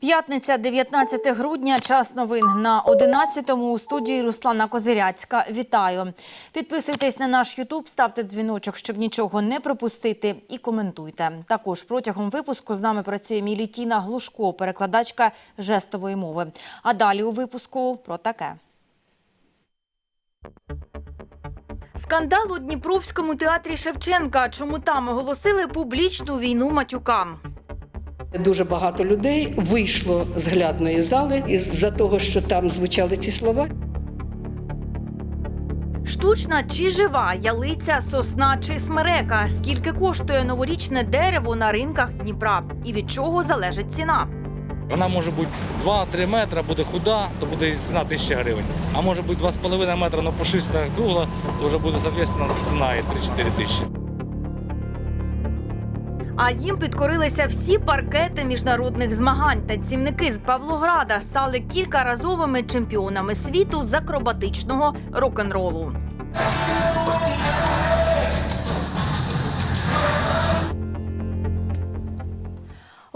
П'ятниця, 19 грудня. Час новин на 11-му у студії Руслана Козиряцька. Вітаю. Підписуйтесь на наш Ютуб, ставте дзвіночок, щоб нічого не пропустити, і коментуйте. Також протягом випуску з нами працює Мілітіна Глушко, перекладачка жестової мови. А далі у випуску про таке. Скандал у Дніпровському театрі Шевченка. Чому там оголосили публічну війну матюкам? Дуже багато людей вийшло з глядної зали із-за того, що там звучали ці слова. Штучна чи жива ялиця, сосна чи смерека? Скільки коштує новорічне дерево на ринках Дніпра? І від чого залежить ціна? Вона може бути 2-3 метри, буде худа, то буде ціна 1000 гривень. А може бути 2,5 метра, але пушиста кругла, то вже буде, соответственно, ціна 3-4 тисячі. А їм підкорилися всі паркети міжнародних змагань. Танцівники з Павлограда стали кількаразовими чемпіонами світу з акробатичного рок-н-ролу.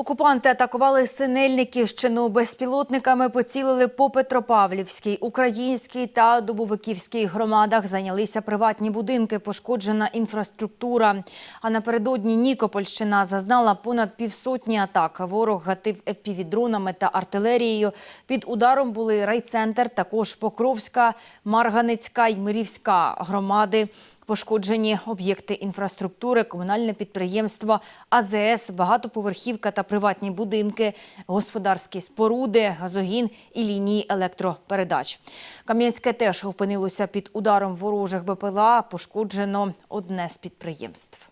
Окупанти атакували Синельниківщину безпілотниками, поцілили по Петропавлівській, Українській та Дубовиківській громадах. Зайнялися приватні будинки, пошкоджена інфраструктура. А напередодні Нікопольщина зазнала понад півсотні атак. Ворог гатив ФПВ-дронами та артилерією. Під ударом були райцентр, також Покровська, Марганицька й Мирівська громади. Пошкоджені об'єкти інфраструктури, комунальне підприємство, АЗС, багатоповерхівка та приватні будинки, господарські споруди, газогін і лінії електропередач. Кам'янське теж опинилося під ударом ворожих БПЛА. Пошкоджено одне з підприємств.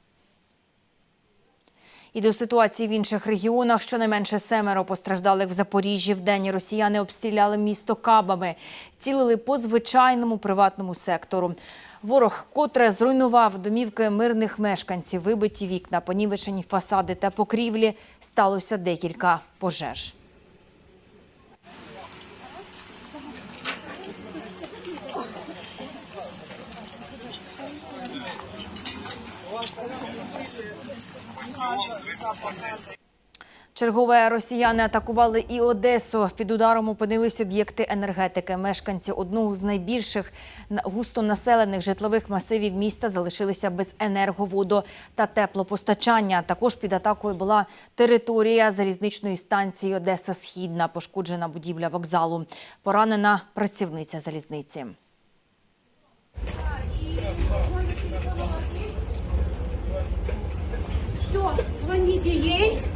І до ситуації в інших регіонах щонайменше семеро постраждалих в Запоріжжі. Вдень росіяни обстріляли місто кабами, цілили по звичайному приватному сектору. Ворог котре зруйнував домівки мирних мешканців, вибиті вікна, понівечені фасади та покрівлі. Сталося декілька пожеж. Чергове росіяни атакували і Одесу. Під ударом опинились об'єкти енергетики. Мешканці одного з найбільших на- густонаселених житлових масивів міста залишилися без енерговоду та теплопостачання. Також під атакою була територія залізничної станції Одеса Східна, пошкоджена будівля вокзалу. Поранена працівниця залізниці. Все, звоните ей.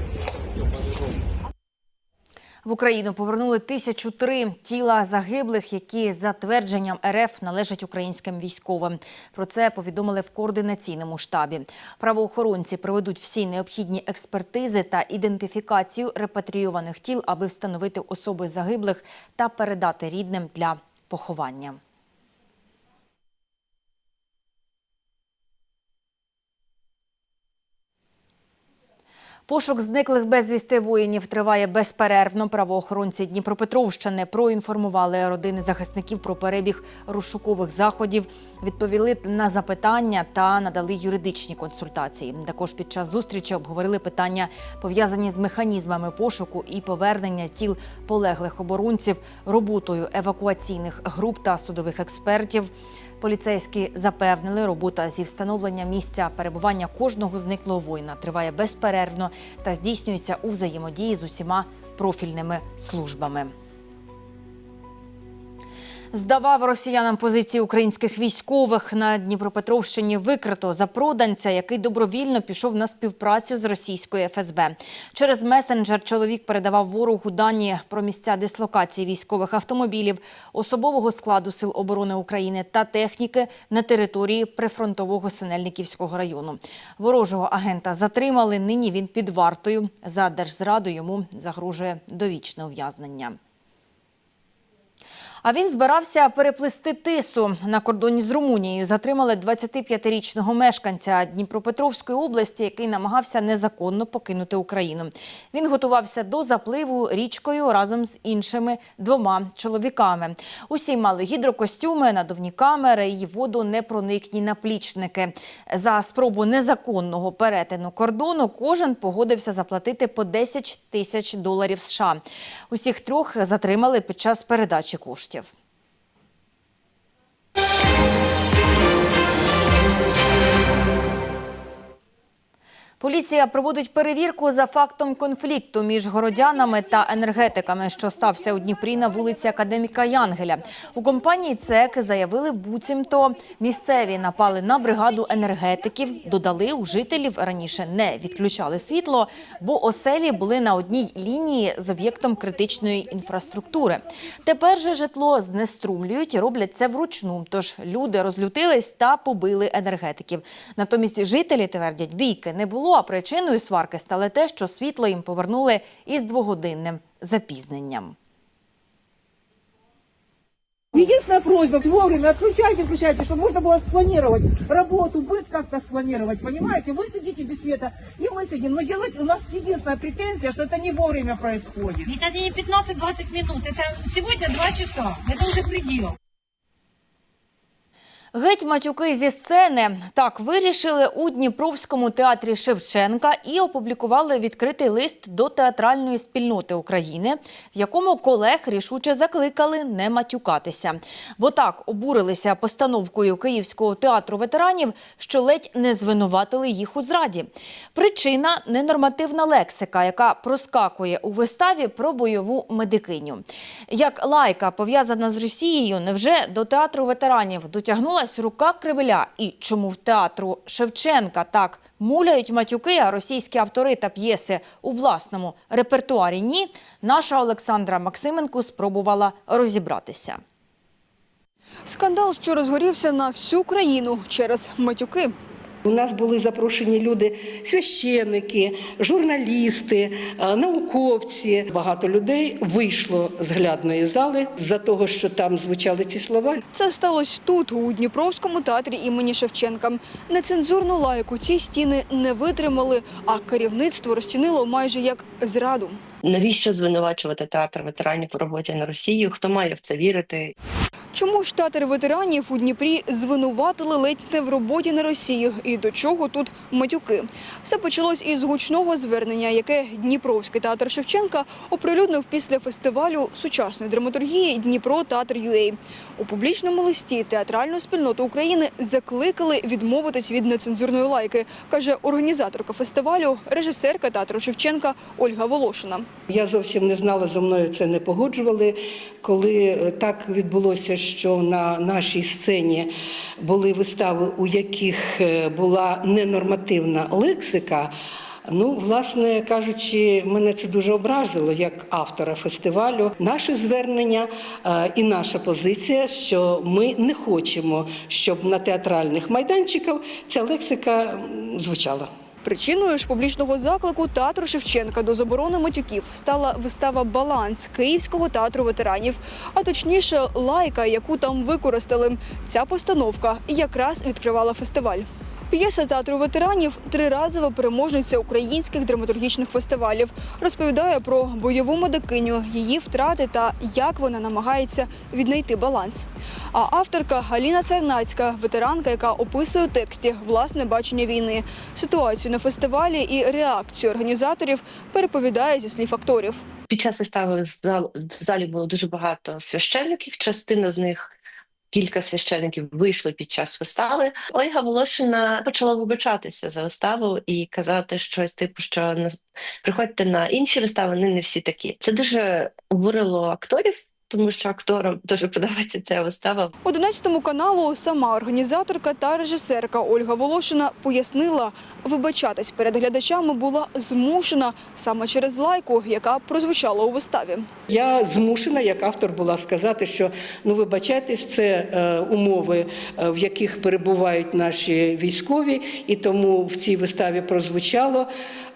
В Україну повернули тисячу три тіла загиблих, які за твердженням РФ належать українським військовим. Про це повідомили в координаційному штабі. Правоохоронці проведуть всі необхідні експертизи та ідентифікацію репатрійованих тіл, аби встановити особи загиблих та передати рідним для поховання. Пошук зниклих безвісти воїнів триває безперервно. Правоохоронці Дніпропетровщини проінформували родини захисників про перебіг розшукових заходів, відповіли на запитання та надали юридичні консультації. Також під час зустрічі обговорили питання, пов'язані з механізмами пошуку і повернення тіл полеглих оборонців, роботою евакуаційних груп та судових експертів. Поліцейські запевнили, робота зі встановлення місця перебування кожного зниклого воїна триває безперервно та здійснюється у взаємодії з усіма профільними службами. Здавав росіянам позиції українських військових на Дніпропетровщині викрито запроданця, який добровільно пішов на співпрацю з російською ФСБ. Через месенджер чоловік передавав ворогу дані про місця дислокації військових автомобілів, особового складу сил оборони України та техніки на території прифронтового Синельниківського району. Ворожого агента затримали. Нині він під вартою. За держзраду йому загрожує довічне ув'язнення. А він збирався переплисти тису на кордоні з Румунією. Затримали 25-річного мешканця Дніпропетровської області, який намагався незаконно покинути Україну. Він готувався до запливу річкою разом з іншими двома чоловіками. Усі мали гідрокостюми, надувні камери і водонепроникні наплічники. За спробу незаконного перетину кордону кожен погодився заплатити по 10 тисяч доларів США. Усіх трьох затримали під час передачі коштів активістів. Поліція проводить перевірку за фактом конфлікту між городянами та енергетиками, що стався у Дніпрі на вулиці Академіка Янгеля. У компанії ЦЕК заявили, буцімто місцеві напали на бригаду енергетиків. Додали, у жителів раніше не відключали світло, бо оселі були на одній лінії з об'єктом критичної інфраструктури. Тепер же житло знеструмлюють і роблять це вручну. Тож люди розлютились та побили енергетиків. Натомість жителі твердять, бійки не було, а причиною сварки стало те, що світло їм повернули із двогодинним запізненням. Единственная просьба, вовремя отключайте, включайте, чтобы можно было спланировать работу, быт как-то спланировать, понимаете? Вы сидите без света, и мы сидим. Но делать у нас единственная претензия, что это не вовремя происходит. Это не 15-20 минут, это сегодня 2 часа. Это уже предел. Геть матюки зі сцени так вирішили у Дніпровському театрі Шевченка і опублікували відкритий лист до театральної спільноти України, в якому колег рішуче закликали не матюкатися. Бо так обурилися постановкою Київського театру ветеранів, що ледь не звинуватили їх у зраді. Причина ненормативна лексика, яка проскакує у виставі про бойову медикиню. Як лайка пов'язана з Росією, невже до театру ветеранів дотягнулась рука кривеля? І чому в театру Шевченка так муляють матюки, а російські автори та п'єси у власному репертуарі ні? Наша Олександра Максименко спробувала розібратися. Скандал, що розгорівся на всю країну через матюки. У нас були запрошені люди, священники, журналісти, е, науковці. Багато людей вийшло з глядної зали за того, що там звучали ці слова. Це сталося тут, у Дніпровському театрі імені Шевченка. Нецензурну лайку ці стіни не витримали, а керівництво розцінило майже як зраду. Навіщо звинувачувати театр ветеранів у роботі на Росію? Хто має в це вірити? Чому театр ветеранів у Дніпрі звинуватили ледь не в роботі на Росію? І до чого тут матюки? Все почалось із гучного звернення, яке Дніпровський театр Шевченка оприлюднив після фестивалю сучасної драматургії Дніпро Театр ЮЕЙ. У публічному листі театральну спільноту України закликали відмовитись від нецензурної лайки, каже організаторка фестивалю, режисерка театру Шевченка Ольга Волошина. Я зовсім не знала, зо мною це не погоджували. Коли е, так відбулося, що на нашій сцені були вистави, у яких е, була ненормативна лексика. Ну, власне кажучи, мене це дуже образило як автора фестивалю. Наше звернення е, і наша позиція, що ми не хочемо, щоб на театральних майданчиках ця лексика звучала. Причиною ж публічного заклику театру Шевченка до заборони матюків стала вистава Баланс Київського театру ветеранів, а точніше лайка, яку там використали. Ця постановка якраз відкривала фестиваль. П'єса театру ветеранів триразова переможниця українських драматургічних фестивалів. Розповідає про бойову медикиню, її втрати та як вона намагається віднайти баланс. А авторка Аліна Царнацька, ветеранка, яка описує у тексті власне бачення війни, ситуацію на фестивалі і реакцію організаторів переповідає зі слів акторів. Під час вистави в залі було дуже багато священників. Частина з них. Кілька священиків вийшли під час вистави. Ольга Волошина почала вибачатися за виставу і казати щось типу, що приходьте на інші вистави, вони не всі такі. Це дуже обурило акторів, тому що акторам дуже подобається ця вистава. 11 каналу сама організаторка та режисерка Ольга Волошина пояснила, вибачатись перед глядачами була змушена саме через лайку, яка прозвучала у виставі. Я змушена, як автор, була сказати, що ну вибачайтесь, це е, умови, е, в яких перебувають наші військові, і тому в цій виставі прозвучало.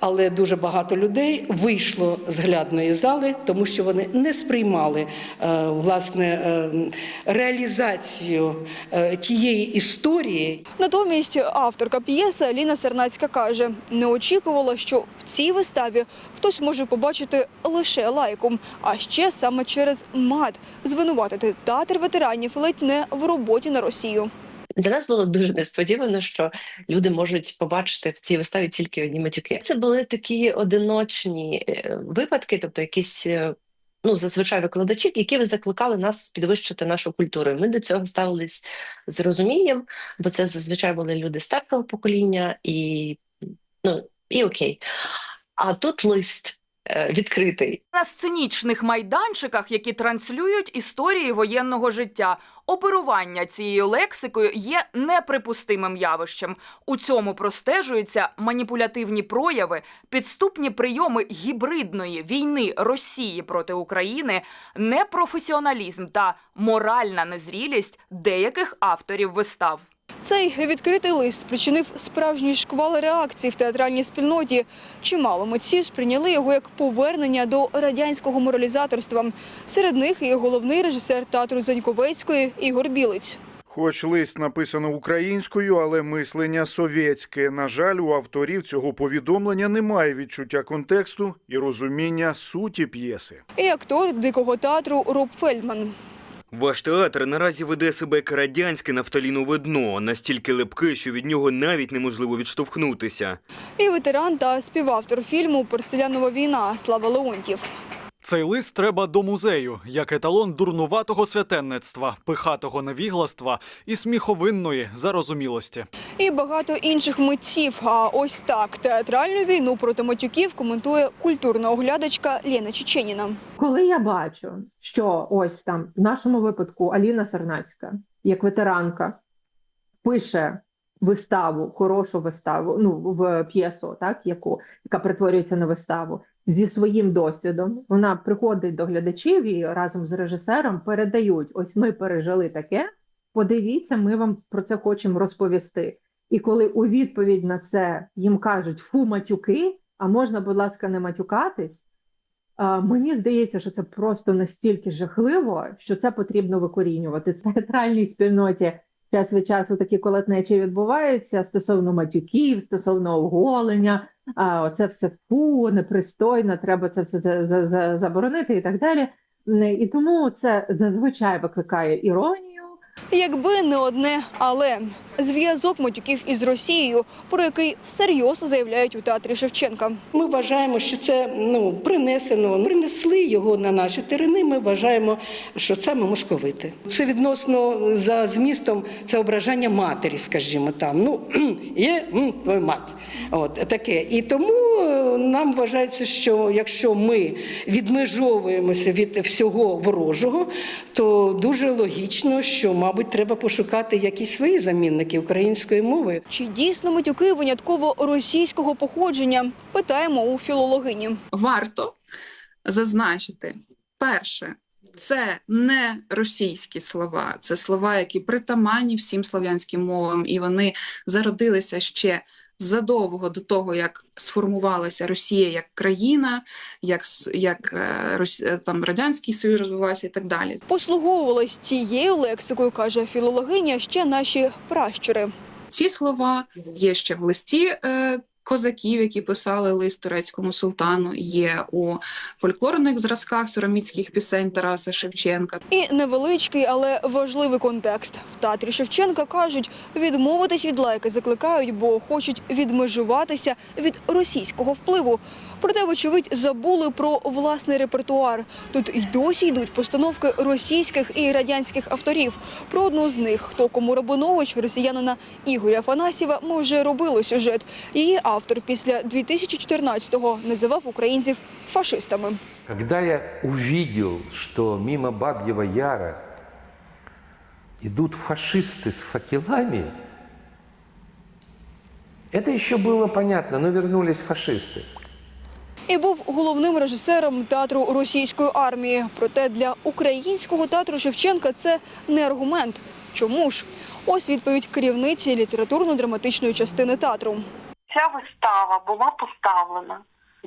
Але дуже багато людей вийшло з глядної зали, тому що вони не сприймали е, власне е, реалізацію е, тієї історії, Натомість авторка п'єси Аліна Сернацька каже, не очікувала, що в цій виставі хтось може побачити лише лайку, а ще саме через мат звинуватити театр ветеранів ледь не в роботі на Росію. Для нас було дуже несподівано, що люди можуть побачити в цій виставі тільки одні матюки. Це були такі одиночні е, випадки, тобто якісь. е, Ну, зазвичай викладачі, які ви закликали нас підвищити нашу культуру. Ми до цього ставились з розумінням, бо це зазвичай були люди старшого покоління, і ну і окей. А тут лист відкритий. на сценічних майданчиках, які транслюють історії воєнного життя. Оперування цією лексикою є неприпустимим явищем. У цьому простежуються маніпулятивні прояви, підступні прийоми гібридної війни Росії проти України, непрофесіоналізм та моральна незрілість деяких авторів вистав. Цей відкритий лист спричинив справжній шквал реакцій в театральній спільноті. Чимало митців сприйняли його як повернення до радянського моралізаторства. Серед них і головний режисер театру Заньковецької Ігор Білиць. Хоч лист написано українською, але мислення совєтське. На жаль, у авторів цього повідомлення немає відчуття контексту і розуміння суті п'єси. І актор дикого театру Роб Фельдман. Ваш театр наразі веде себе як радянське нафталінове дно, настільки липке, що від нього навіть неможливо відштовхнутися. І ветеран та співавтор фільму Порцелянова війна Слава Леонтів. Цей лист треба до музею, як еталон дурнуватого святенництва, пихатого невігластва і сміховинної зарозумілості. І багато інших митців. А ось так театральну війну проти матюків коментує культурна оглядачка Лена Чеченіна. Коли я бачу, що ось там в нашому випадку Аліна Сарнацька, як ветеранка, пише виставу, хорошу виставу, ну в п'єсу, так яку яка перетворюється на виставу зі своїм досвідом, вона приходить до глядачів і разом з режисером передають: ось ми пережили таке. Подивіться, ми вам про це хочемо розповісти. І коли у відповідь на це їм кажуть фу матюки, а можна, будь ласка, не матюкатись. Мені здається, що це просто настільки жахливо, що це потрібно викорінювати. В театральній спільноті час від часу такі колотнечі відбуваються стосовно матюків, стосовно оголення. А оце все фу, непристойно, треба це все за- за- за- заборонити і так далі. І тому це зазвичай викликає іронію. Якби не одне, але зв'язок матюків із Росією, про який всерйоз заявляють у театрі Шевченка. Ми вважаємо, що це ну принесено, принесли його на наші терени. Ми вважаємо, що це ми московити. Це відносно за змістом це ображання матері, скажімо там. Ну є м, твою мать. От таке. І тому е, нам вважається, що якщо ми відмежовуємося від всього ворожого, то дуже логічно, що, мабуть, треба пошукати якісь свої замінники української мови. Чи дійсно матюки винятково російського походження? Питаємо у філологині. варто зазначити перше. Це не російські слова, це слова, які притаманні всім слов'янським мовам, і вони зародилися ще задовго до того, як сформувалася Росія як країна, як, як е, е, там Радянський Союз розвивався і так далі. Послуговувалась цією лексикою, каже філологиня, ще наші пращури. Ці слова є ще в листі е, козаків, які писали лист турецькому султану, є у фольклорних зразках сороміцьких пісень Тараса Шевченка. І невеличкий, але важливий контекст. В театрі Шевченка кажуть, відмовитись від лайки закликають, бо хочуть відмежуватися від російського впливу. Проте, вочевидь, забули про власний репертуар. Тут й досі йдуть постановки російських і радянських авторів. Про одну з них, хто кому Рабинович, росіянина Ігоря Афанасьєва, ми вже робили сюжет. Її автор після 2014-го називав українців фашистами. Когда я увидел, что мимо Бабьего Яра идут фашисты с факелами, это еще было понятно, но вернулись фашисты. і був головним режисером театру російської армії. Проте для українського театру Шевченка це не аргумент. Чому ж? Ось відповідь керівниці літературно-драматичної частини театру. Ця вистава була поставлена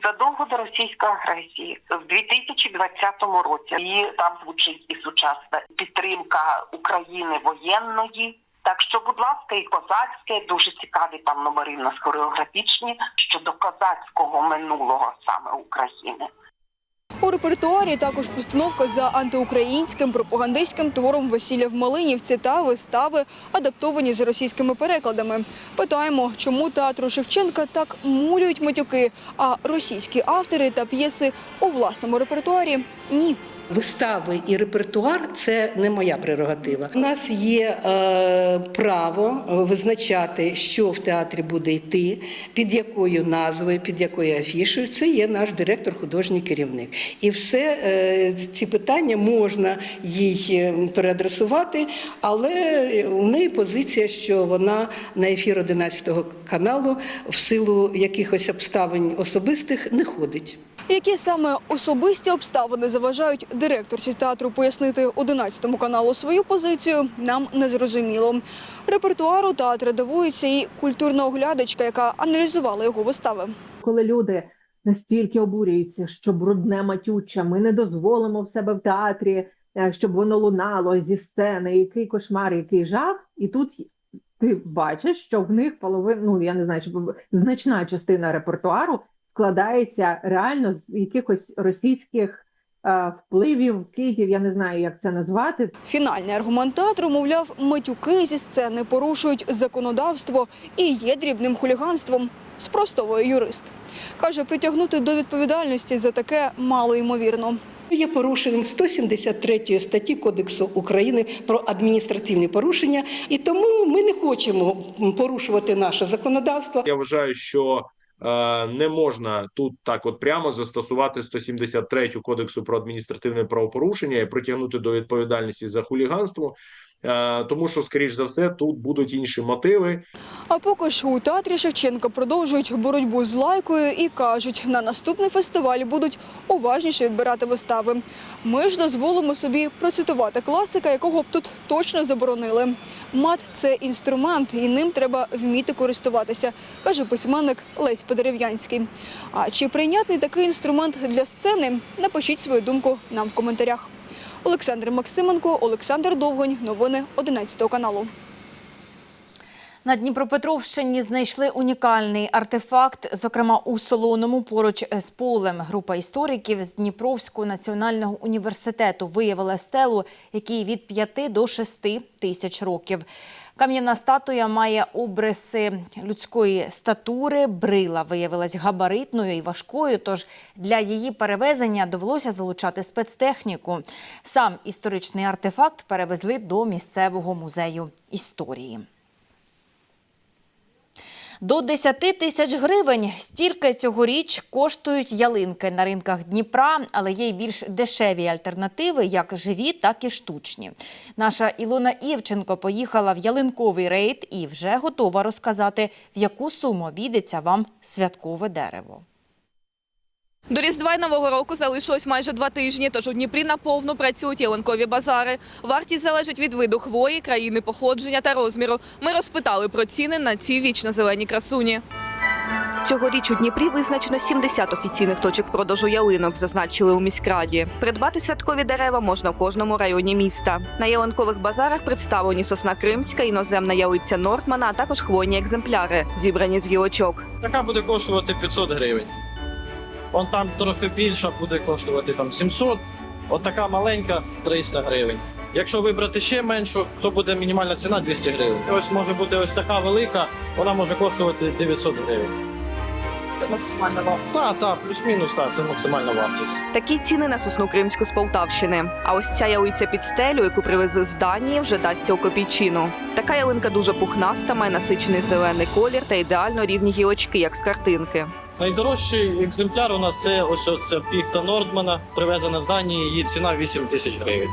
задовго до російської агресії в 2020 році. І там звучить і сучасна підтримка України воєнної. Так що, будь ласка, і козацьке дуже цікаві там номери в нас хореографічні щодо козацького минулого саме України. Репертуарі також постановка за антиукраїнським пропагандистським твором Весілля в Малинівці та вистави, адаптовані з російськими перекладами. Питаємо, чому театру Шевченка так мулюють матюки, а російські автори та п'єси у власному репертуарі ні. Вистави і репертуар це не моя прерогатива. У нас є е, право визначати, що в театрі буде йти, під якою назвою, під якою афішою. Це є наш директор, художній керівник. І все е, ці питання можна їй е, переадресувати, але у неї позиція, що вона на ефір 11 каналу в силу якихось обставин особистих не ходить. Які саме особисті обставини заважають директорці театру пояснити 11 каналу свою позицію, нам не зрозуміло. Репертуару театра дивується і культурна оглядачка, яка аналізувала його вистави. Коли люди настільки обурюються, що брудне матюча, ми не дозволимо в себе в театрі, е, щоб воно лунало зі сцени, який кошмар, який жах. І тут ти бачиш, що в них половина, ну я не знаю, значна частина репертуару складається реально з якихось російських е, впливів, кидів, я не знаю, як це назвати. Фінальний аргумент театру, мовляв, матюки зі сцени порушують законодавство і є дрібним хуліганством. Спростовує юрист. Каже, притягнути до відповідальності за таке мало ймовірно. Є порушенням 173 статті Кодексу України про адміністративні порушення, і тому ми не хочемо порушувати наше законодавство. Я вважаю, що не можна тут так от прямо застосувати 173 кодексу про адміністративне правопорушення і притягнути до відповідальності за хуліганство, е, тому що, скоріш за все, тут будуть інші мотиви. А поки ж у театрі Шевченка продовжують боротьбу з лайкою і кажуть, на наступний фестиваль будуть уважніше відбирати вистави. Ми ж дозволимо собі процитувати класика, якого б тут точно заборонили. Мат це інструмент, і ним треба вміти користуватися, каже письменник Лесь Подерев'янський. А чи прийнятний такий інструмент для сцени? Напишіть свою думку нам в коментарях. Олександр Максименко, Олександр Довгонь. Новини 11 каналу. На Дніпропетровщині знайшли унікальний артефакт, зокрема у Солоному, поруч з полем. Група істориків з Дніпровського національного університету виявила стелу, якій від 5 до 6 тисяч років. Кам'яна статуя має обриси людської статури. Брила виявилась габаритною і важкою, тож для її перевезення довелося залучати спецтехніку. Сам історичний артефакт перевезли до місцевого музею історії. До 10 тисяч гривень стільки цьогоріч коштують ялинки на ринках Дніпра, але є й більш дешеві альтернативи, як живі, так і штучні. Наша Ілона Івченко поїхала в ялинковий рейд і вже готова розказати, в яку суму обійдеться вам святкове дерево. До Різдва й Нового року залишилось майже два тижні, тож у Дніпрі наповну працюють ялинкові базари. Вартість залежить від виду хвої, країни походження та розміру. Ми розпитали про ціни на ці вічно-зелені красуні. Цьогоріч у Дніпрі визначено 70 офіційних точок продажу ялинок, зазначили у міськраді. Придбати святкові дерева можна в кожному районі міста. На ялинкових базарах представлені сосна кримська, іноземна ялиця Нортмана, а також хвойні екземпляри, зібрані з гілочок. Така буде коштувати 500 гривень. Вон там трохи більша буде коштувати там 700, от така маленька 300 гривень. Якщо вибрати ще меншу, то буде мінімальна ціна 200 гривень. Ось може бути ось така велика, вона може коштувати 900 гривень. Це максимальна вартість. Так, так, плюс-мінус, так, це максимальна вартість. Такі ціни на сосну кримську з Полтавщини. А ось ця ялиця під стелю, яку привезли з Данії, вже дасться у копійчину. Така ялинка дуже пухнаста, має насичений зелений колір та ідеально рівні гілочки, як з картинки. Найдорожчий екземпляр у нас це ось це піхта Нордмана, привезена з Данії, її ціна 8 тисяч гривень.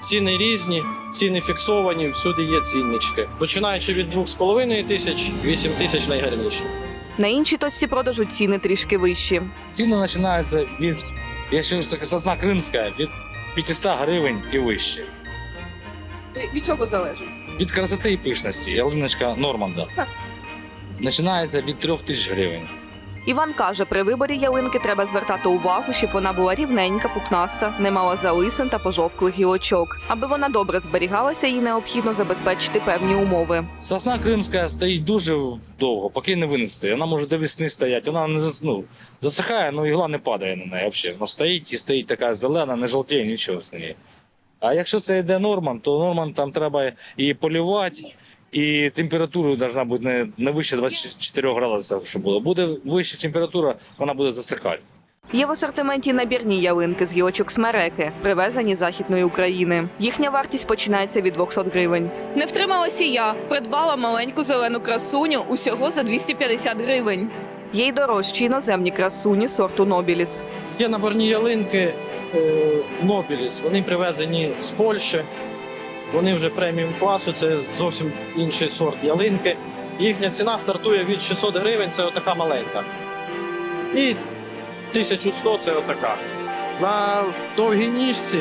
Ціни різні, ціни фіксовані, всюди є ціннички. Починаючи від 2,5 тисяч, 8 тисяч найгарніші. На іншій точці продажу ціни трішки вищі. Ціни починаються від, якщо це сосна кримська, від 500 гривень і вище. Від чого залежить? Від красоти і пишності. Ялиночка Норманда. Починається від 3 тисяч гривень. Іван каже, при виборі ялинки треба звертати увагу, щоб вона була рівненька, пухнаста, не мала залисин та пожовклих гілочок. Аби вона добре зберігалася, їй необхідно забезпечити певні умови. Сосна кримська стоїть дуже довго, поки не винести. Вона може до весни стояти. Вона не зас- ну, засихає, але ігла не падає на неї взагалі. Вона стоїть і стоїть така зелена, не жовтіє нічого з неї. А якщо це йде норман, то норман там треба і полювати, і температура повинна бути не, не вище 24 градусів, щоб було. Буде вища температура, вона буде засихати. Є в асортименті набірні ялинки з гілочок смереки, привезені з західної України. Їхня вартість починається від 200 гривень. Не втрималася я. Придбала маленьку зелену красуню усього за 250 гривень. Є й дорожчі іноземні красуні сорту Нобіліс. Є наборні ялинки е, Нобіліс. Вони привезені з Польщі. Вони вже преміум класу, це зовсім інший сорт ялинки. Їхня ціна стартує від 600 гривень, це отака маленька. І 1100 це отака. На довгій ніжці,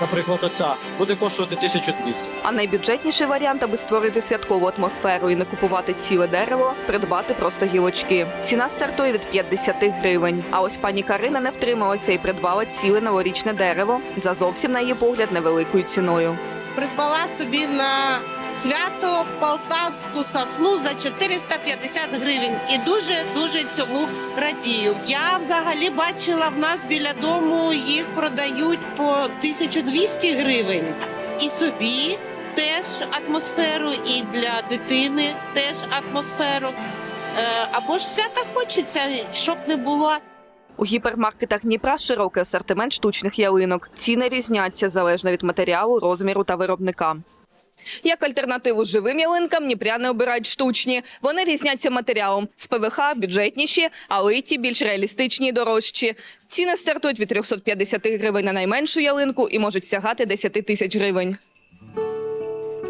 наприклад, оця, буде коштувати 1200. А найбюджетніший варіант, аби створити святкову атмосферу і не купувати ціле дерево, придбати просто гілочки. Ціна стартує від 50 гривень. А ось пані Карина не втрималася і придбала ціле новорічне дерево за зовсім на її погляд невеликою ціною. Придбала собі на свято полтавську сосну за 450 гривень і дуже дуже цьому радію. Я взагалі бачила в нас біля дому їх продають по 1200 гривень. І собі теж атмосферу, і для дитини теж атмосферу. Е, Або ж свята хочеться, щоб не було У гіпермаркетах Дніпра широкий асортимент штучних ялинок. Ціни різняться залежно від матеріалу, розміру та виробника. Як альтернативу живим ялинкам, дніпряни обирають штучні. Вони різняться матеріалом з ПВХ, бюджетніші, а литі більш реалістичні і дорожчі. Ціни стартують від 350 гривень на найменшу ялинку і можуть сягати 10 тисяч гривень.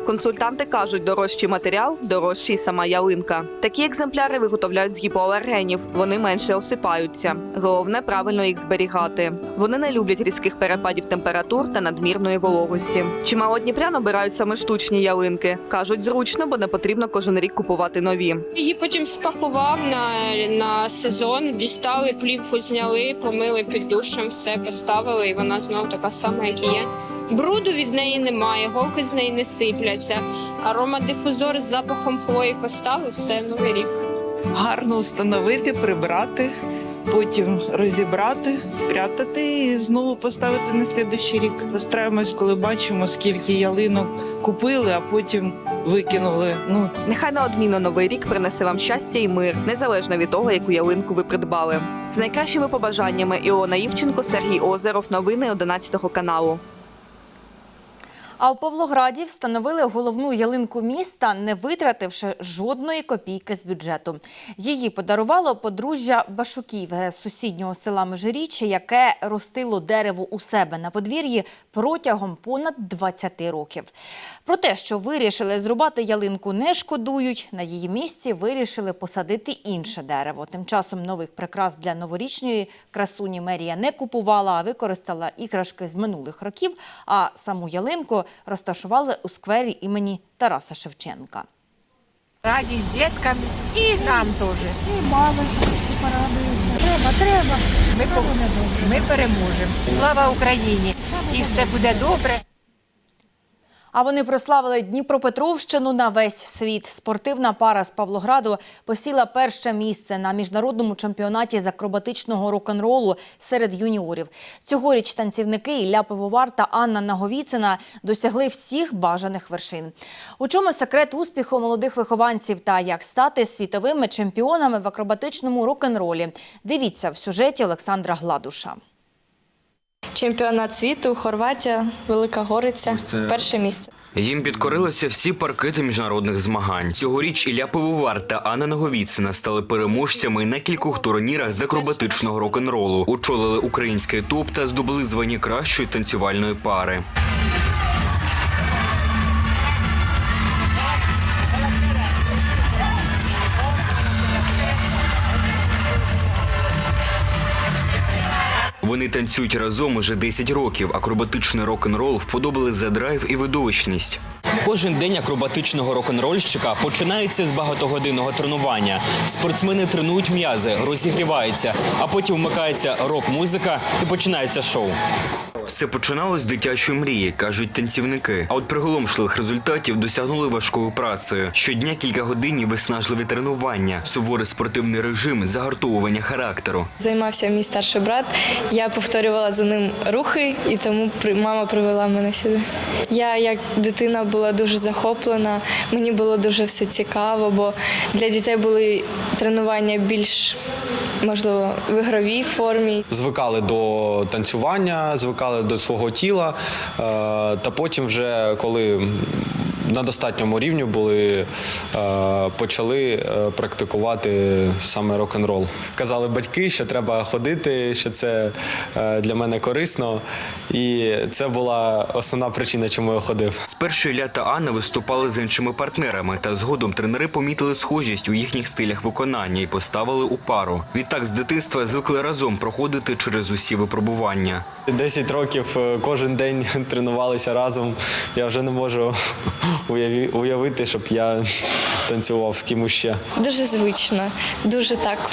Консультанти кажуть, дорожчий матеріал, дорожчий сама ялинка. Такі екземпляри виготовляють з гіпоалергенів. Вони менше осипаються. Головне правильно їх зберігати. Вони не люблять різких перепадів температур та надмірної вологості. Чимало дніпрян обирають саме штучні ялинки. кажуть, зручно, бо не потрібно кожен рік купувати нові. Її потім спакував на, на сезон, дістали, плівку зняли, помили під душем, все поставили, і вона знов така сама, як і є. Бруду від неї немає, голки з неї не сипляться. Аромадифузор з запахом хвої поставив, все, новий рік. гарно встановити, прибрати, потім розібрати, спрятати і знову поставити на слідущий рік. Розстраємось, коли бачимо, скільки ялинок купили, а потім викинули. Ну Нехай неодмінно новий рік принесе вам щастя і мир, незалежно від того, яку ялинку ви придбали. З найкращими побажаннями Іона Івченко, Сергій Озеров. Новини 11 каналу. А в Павлограді встановили головну ялинку міста, не витративши жодної копійки з бюджету. Її подарувало подружжя Башуків з сусіднього села Межиріччя, яке ростило дерево у себе на подвір'ї протягом понад 20 років. Про те, що вирішили зрубати ялинку, не шкодують. На її місці вирішили посадити інше дерево. Тим часом нових прикрас для новорічної красуні мерія не купувала, а використала іграшки з минулих років. А саму ялинку розташували у сквері імені Тараса Шевченка. радість діткам і нам теж. І мами трошки порадуються. Треба, треба. Ми, ми переможемо. Слава Україні! І все буде добре. А вони прославили Дніпропетровщину на весь світ. Спортивна пара з Павлограду посіла перше місце на міжнародному чемпіонаті з акробатичного рок-н-ролу серед юніорів. Цьогоріч танцівники Ілля Пивовар та Анна Наговіцина досягли всіх бажаних вершин. У чому секрет успіху молодих вихованців та як стати світовими чемпіонами в акробатичному рок-н-ролі? Дивіться в сюжеті Олександра Гладуша. Чемпіонат світу, Хорватія, Велика Гориця, перше місце. Їм підкорилися всі паркети міжнародних змагань. Цьогоріч Ілля Пивовар та Анна Наговіцина стали переможцями на кількох турнірах з акробатичного рок-н-ролу, очолили український топ та здобули звані кращої танцювальної пари. Танцюють разом уже 10 років. Акробатичний рок-н-рол вподобали за драйв і видовищність. Кожен день акробатичного рок-н-рольщика починається з багатогодинного тренування. Спортсмени тренують м'язи, розігріваються, а потім вмикається рок-музика і починається шоу. Все починалось з дитячої мрії, кажуть танцівники. А от приголомшливих результатів досягнули важкою працею. Щодня кілька годин виснажливі тренування, суворий спортивний режим, загартовування характеру. Займався мій старший брат. Я повторювала за ним рухи, і тому при- мама привела мене сюди. Я як дитина була дуже захоплена. Мені було дуже все цікаво, бо для дітей були тренування більш можливо в ігровій формі. звикали до танцювання, звикали до свого тіла. е, Та потім, вже коли на достатньому рівні були, е, почали е, практикувати саме рок-н-рол. Казали батьки, що треба ходити, що це е, для мене корисно. І це була основна причина, чому я ходив. Спершу Ілля та Анна виступали з іншими партнерами, та згодом тренери помітили схожість у їхніх стилях виконання і поставили у пару. Відтак з дитинства звикли разом проходити через усі випробування. 10 років кожен день тренувалися разом. Я вже не можу уявити, щоб я танцював з кимось ще. Дуже звично, дуже так.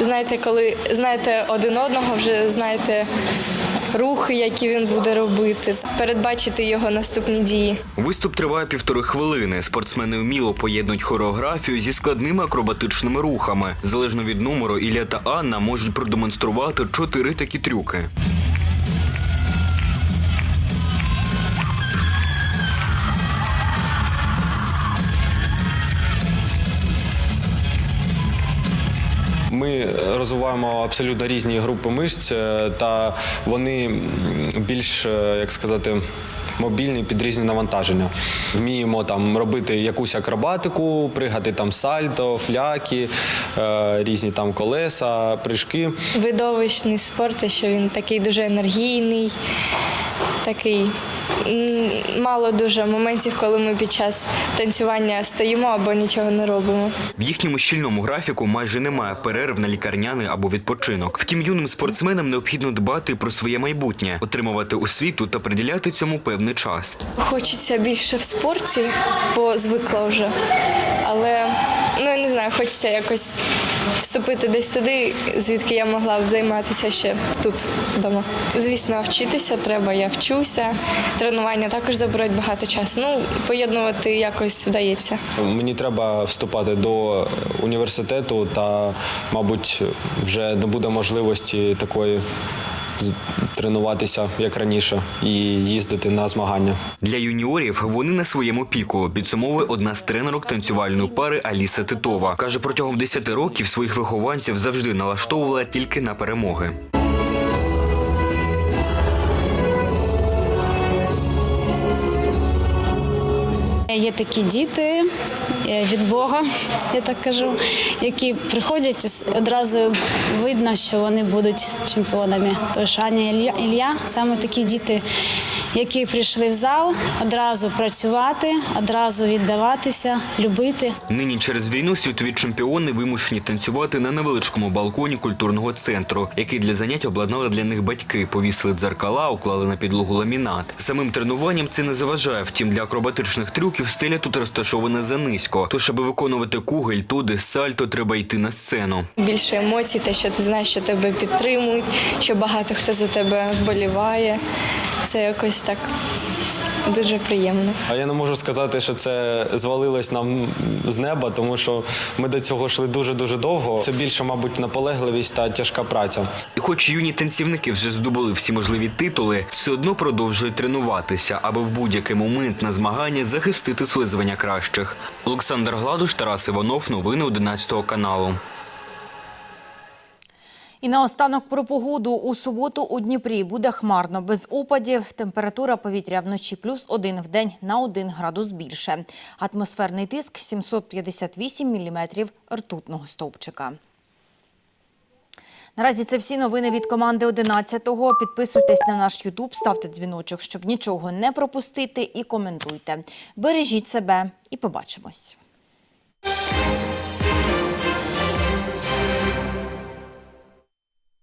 Знаєте, коли знаєте один одного, вже знаєте рухи, які він буде робити, передбачити його наступні дії. Виступ триває півтори хвилини. Спортсмени вміло поєднують хореографію зі складними акробатичними рухами. Залежно від номеру, Ілля та Анна можуть продемонструвати чотири такі трюки. Ми розвиваємо абсолютно різні групи мишць, е, та вони більш, е, як сказати, мобільні під різні навантаження. Вміємо там робити якусь акробатику, пригати там сальто, фляки, е, різні там колеса, прыжки. Видовищний спорт, що він такий дуже енергійний, такий. Мало дуже моментів, коли ми під час танцювання стоїмо або нічого не робимо. В їхньому щільному графіку майже немає перерв на лікарняний або відпочинок. Втім, юним спортсменам необхідно дбати про своє майбутнє, отримувати освіту та приділяти цьому певний час. Хочеться більше в спорті, бо звикла вже. Але ну я не знаю, хочеться якось вступити десь сюди, звідки я могла б займатися ще тут вдома. Звісно, вчитися треба, я вчуся. Тренування також забирають багато часу. Ну, поєднувати якось вдається. Мені треба вступати до університету, та, мабуть, вже не буде можливості такої тренуватися як раніше і їздити на змагання. Для юніорів вони на своєму піку. Підсумовує одна з тренерок танцювальної пари Аліса Титова. Каже, протягом 10 років своїх вихованців завжди налаштовувала тільки на перемоги. Є такі діти від Бога, я так кажу, які приходять одразу видно, що вони будуть чемпіонами. Тож Аня і Ілля, Ілля саме такі діти, які прийшли в зал, одразу працювати, одразу віддаватися, любити. Нині через війну світові чемпіони вимушені танцювати на невеличкому балконі культурного центру, який для занять обладнали для них батьки. Повісили дзеркала, уклали на підлогу ламінат. Самим тренуванням це не заважає. Втім, для акробатичних трюків стеля тут розташована занизько. Тож, аби виконувати кугель, туди сальто, треба йти на сцену. Більше емоцій, те, що ти знаєш, що тебе підтримують, що багато хто за тебе вболіває. Це якось так дуже приємно. А я не можу сказати, що це звалилось нам з неба, тому що ми до цього йшли дуже дуже довго. Це більше, мабуть, наполегливість та тяжка праця. І хоч юні танцівники вже здобули всі можливі титули, все одно продовжують тренуватися, аби в будь-який момент на змагання захистити своє звання кращих. Олександр Гладуш, Тарас Іванов, новини 11 каналу. І наостанок про погоду. У суботу у Дніпрі буде хмарно, без опадів. Температура повітря вночі плюс один в день на 1 градус більше. Атмосферний тиск 758 міліметрів ртутного стовпчика. Наразі це всі новини від команди 11-го. Підписуйтесь на наш Ютуб, ставте дзвіночок, щоб нічого не пропустити і коментуйте. Бережіть себе і побачимось.